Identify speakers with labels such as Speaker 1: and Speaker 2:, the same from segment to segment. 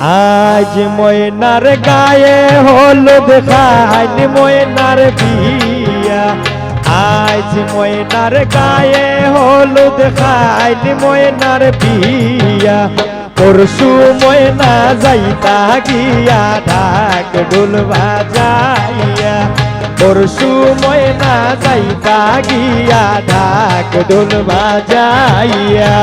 Speaker 1: আজ ময়নার গায়ে হলুদ খাইল ময়নার বিয়া। আজ ময়নার গায়ে হলুদ খাইল ময়নার বিয়া। পরশু ময়না যাইতা গিয়া ঢাক ডুল বাজাইয়া। পরশু ময়না যাইতা গিয়া ঢাক ডুল বাজাইয়া।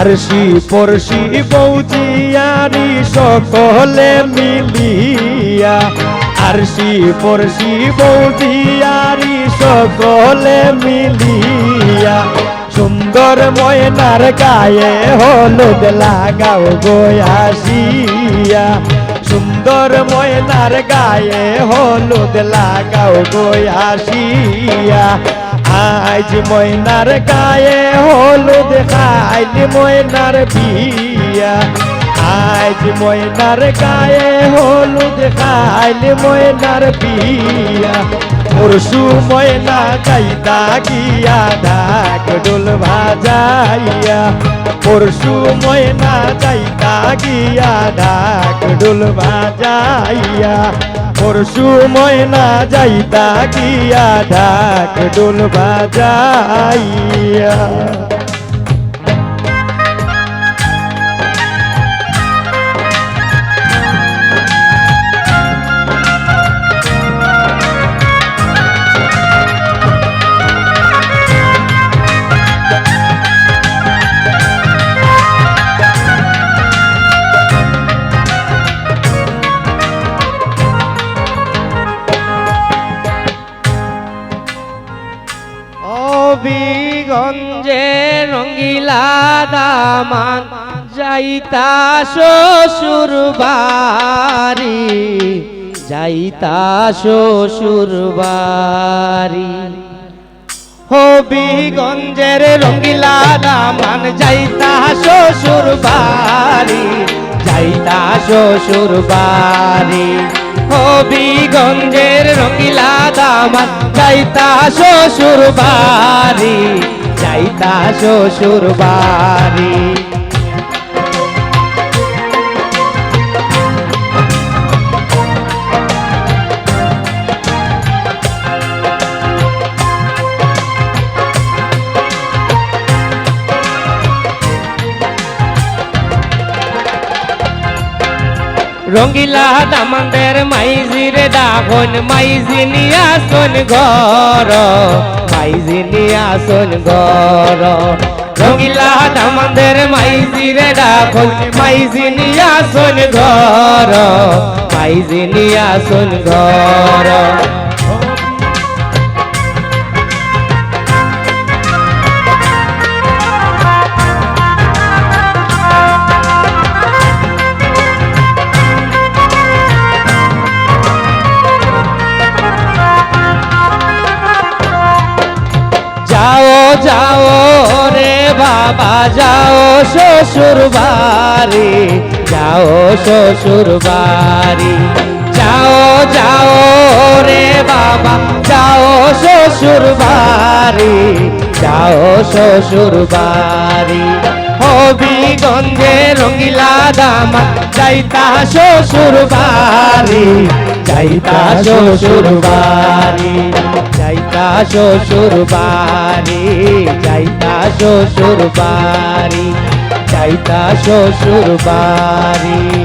Speaker 1: আরশি পরশি বৌজিয়ারি সকলে মিলিয়া। আরশি পরশি বৌজিয়ারি সকলে মিলিয়া। সুন্দর ময়নার গায়ে হলুদ লাগাও গোয়াসিয়া সুন্দর ময়নার গায়ে হলুদ লাগাও গোয়াসিয়া আজ ময়নার গায়ে হলুদ খাইল ময়নার বিয়া। আজ ময়নার গায়ে হলুদ খাইল ময়নার বিয়া। পরশু ময়না যাইতা গিয়া, ঢাক ডোল ভাজাইয়া পরশু ময়না যাইতা গিয়া, ঢাক ডোল ভাজাইয়া পরশু ময়না যাইতা গিয়া, ঢাক ডোল বাজাইয়া।
Speaker 2: অবিগঞ্জে রঙ্গিলা দামান যাইতা শ্বশুর বাড়ি, যাইতা শ্বশুর বাড়ি। হবিগঞ্জের রঙ্গিলা দামান যাইতা শ্বশুর বাড়ি, যাইতা শ্বশুর বাড়ি। হবিগঞ্জের রঙ্গিলা দামান যাইতা শ্বশুর বাড়ি যাইতা শ্বশুর বাড়ি রঙ্গিলা দামান্দের মাইজিরে ডাকন মাইজি নিয়া শোন ঘর মাইজি শোন ঘর। রঙ্গিলা দামান্দের মাইজিরে ডাকন মাইজি আসন ঘর মাইজি নিয়া ঘর। বাবা যাও শ্বশুর বাড়ি, যাও শ্বশুর বাড়ি। যাও যাও রে বাবা, যাও শ্বশুর বাড়ি, যাও শ্বশুর বাড়ি। হবিগঞ্জে রঙ্গিলা দামা, যাইতা শ্বশুর বাড়ি, যাইতা শ্বশুর বাড়ি। যাইতা শ্বশুর বাড়ি যাইতা শ্বশুর বাড়ি যাইতা শ্বশুর বাড়ি।